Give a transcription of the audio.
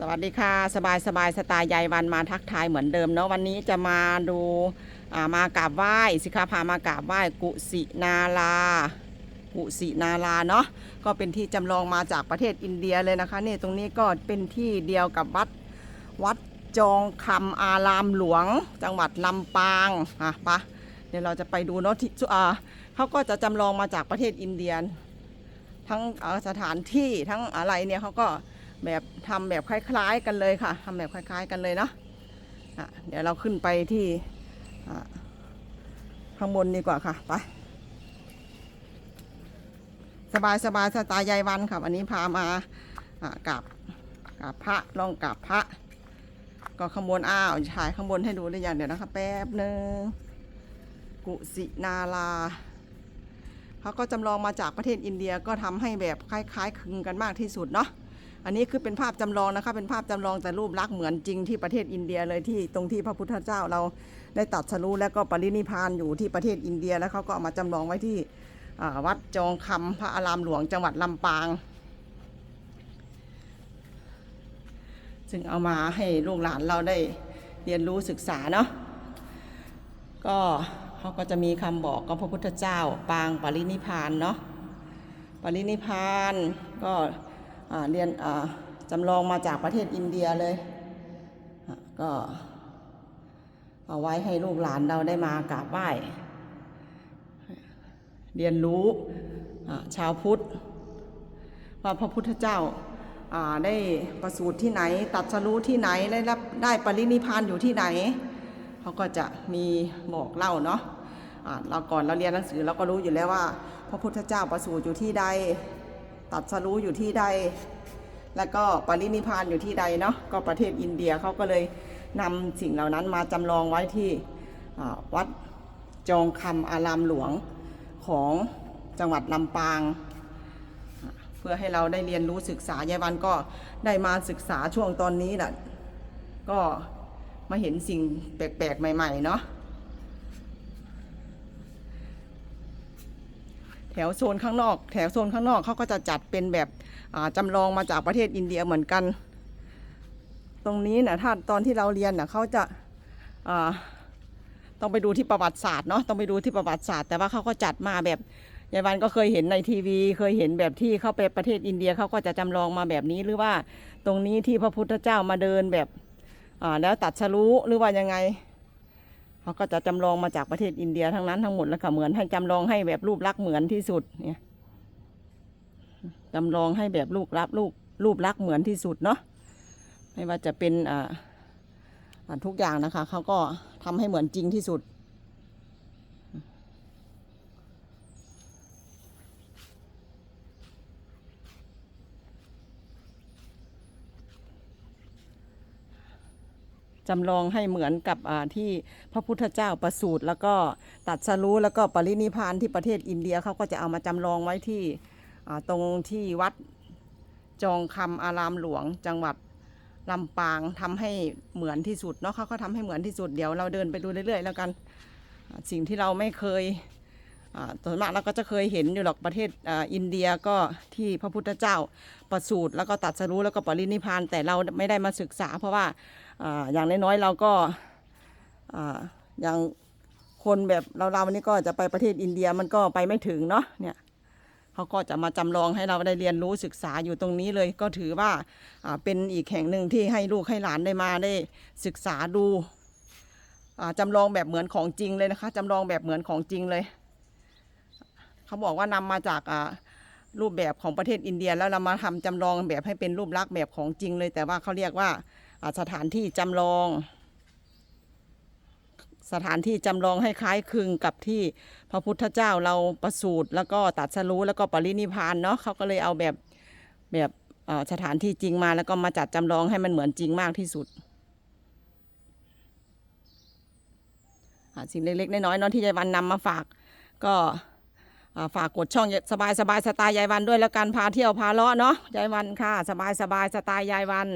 สวัสดีค่ะ สบายสบายสไตล์ยายวันมาทักทายเหมือนเดิมเนาะวันนี้จะมาดูามากราบไหว้สิคะพามากราบไหว้กุสินารากุสินาราเนาะก็เป็นที่จำลองมาจากประเทศอินเดียเลยนะคะนี่ตรงนี้ก็เป็นที่เดียวกับวัดวัดจองคำอารามหลวง จังหวัดลำปางอะปะเดี๋ยวเราจะไปดูเนาะที่อ่าเขาก็จะจำลองมาจากประเทศอินเดียทั้งสถานที่ทั้งอะไรเนี่ยเขาก็ แบบทำแบบคล้าย ๆ กันเลยค่ะทำแบบคล้าย ๆ กันเลยเนาะะเดี๋ยวเราขึ้นไปที่ข้างบนดีกว่าค่ะไปสบายสบายสไตล์ยายวันค่ะวันนี้พามากราบกราบพระลองกราบพระ ก็ข้างบนอ้าวฉายข้างบนให้ดูได้อย่างเดี๋ยวนะคะแป๊บหนึ่งกุสินาราเขาก็จำลองมาจากประเทศอินเดียก็ทำให้แบบคล้ายๆคลึงกันมากที่สุดเนาะ อันนี้คือเป็นภาพจำลองนะคะ เป็นภาพจำลองแต่รูปลักษณ์เหมือนจริงที่ประเทศอินเดียเลยที่ตรงที่พระพุทธเจ้าเราได้ตัดสรู้และก็ปรินิพานอยู่ที่ประเทศอินเดียแล้วเขาก็เอามาจำลองไว้ที่วัดจองคำพระอารามหลวงจังหวัดลำปางซึ่งเอามาให้ลูกหลานเราได้เรียนรู้ศึกษาเนาะก็เขาก็จะมีคำบอกกับพระพุทธเจ้า ปางปรินิพานเนาะปรินิพานก็ เรียนจำลองมาจากประเทศอินเดียเลย ก็เอาไว้ให้ลูกหลานเราได้มากราบไหว้ เรียนรู้ชาวพุทธ ว่าพระพุทธเจ้าได้ประสูติที่ไหน ตัดสรู้ที่ไหน ได้รับได้ปรินิพานอยู่ที่ไหน เขาก็จะมีบอกเล่าเนาะเราก่อนเราเรียนหนังสือเราก็รู้อยู่แล้วว่า พระพุทธเจ้าประสูติอยู่ที่ใด ตัดสรู้อยู่ที่ใด แล้วก็ปรินิพานอยู่ที่ใดเนาะก็ประเทศอินเดียเขาก็เลยนำสิ่งเหล่านั้นมาจำลองไว้ที่วัดจองคำอารามหลวงของจังหวัดลำปาง เพื่อให้เราได้เรียนรู้ศึกษายายวันก็ได้มาศึกษาช่วงตอนนี้แหละก็มาเห็นสิ่งแปลกๆ ใหม่ ๆ เนาะ แถวโซนข้างนอก แถวโซนข้างนอกเขาก็จะจัดเป็นแบบอ่าจำลองมาจากประเทศอินเดียเหมือนกัน ตรงนี้นะถ้าตอนที่เราเรียนนะเขาจะาต้องไปดูที่ประวัติศาสตร์เนาะต้องไปดูที่ประวัติศาสตร์ แต่ว่าเขาก็จัดมาแบบยายวันก็เคยเห็นในทีวี เคยเห็นแบบที่เข้าไปประเทศอินเดียเขาก็จะจำลองมาแบบนี้หรือว่าตรงนี้ที่พระพุทธเจ้ามาเดินแบบแล้วตัดสรู้หรือว่ายังไง เขาก็จะจำลองมาจากประเทศอินเดียทั้งนั้นทั้งหมดแล้วค่ะเหมือนให้จำลองให้แบบรูปลักษ์เหมือนที่สุดเนี่ยจำลองให้แบบรูปลักษ์รูปรูปลักษ์เหมือนที่สุดเนาะไม่ว่าจะเป็นอ่าอ่าทุกอย่างนะคะเขาก็ทำให้เหมือนจริงที่สุด จำลองให้เหมือนกับที่พระพุทธเจ้าประสูติแล้วก็ตัดสรู้แล้วก็ปรินิพานที่ประเทศอินเดียเขาก็จะเอามาจำลองไว้ที่ตรงที่วัดจองคำอารามหลวงจังหวัดลำปางทำให้เหมือนที่สุดเนาะเขาก็ทำให้เหมือนที่สุดเดี๋ยวเราเดินไปดูเรื่อยๆแล้วกันสิ่งที่เราไม่เคยส่วนมากเราก็จะเคยเห็นอยู่หรอกประเทศอ,อินเดียก็ที่พระพุทธเจ้าประสูติแล้วก็ตัดสรู้แล้วก็ปรินิพานแต่เราไม่ได้มาศึกษาเพราะว่า อย่างน้อยๆเราก็อย่างคนแบบเราเราวันนี้ก็จะไปประเทศอินเดียมันก็ไปไม่ถึงเนาะเนี่ยเขาก็จะมาจำลองให้เราได้เรียนรู้ศึกษาอยู่ตรงนี้เลยก็ถือว่าเป็นอีกแห่งหนึ่งที่ให้ลูกให้หลานได้มาได้ศึกษาดูอ่าจำลองแบบเหมือนของจริงเลยนะคะจำลองแบบเหมือนของจริงเลย เขาบอกว่านำมาจากรูปแบบของประเทศอินเดียแล้วเรามาทำจำลองแบบให้เป็นรูปลักษณ์แบบของจริงเลย แต่ว่าเขาเรียกว่า สถานที่จำลอง สถานที่จำลองให้คล้ายคลึงกับที่พระพุทธเจ้าเราประสูติแล้วก็ตัดสรู้แล้วก็ปรินิพานเนาะเขาก็เลยเอาแบบแบบสถานที่จริงมาแล้วก็มาจัดจำลองให้มันเหมือนจริงมากที่สุดอ่าสิ่งเล็กๆน้อยๆเนาะที่ยายวันนำมาฝาก ก็ฝากกดช่องสบายสบายสไตล์ยายวันด้วยแล้วกันพาเที่ยวพาเลาะเนาะยายวันค่ะ สบายสบายสไตล์ยายวัน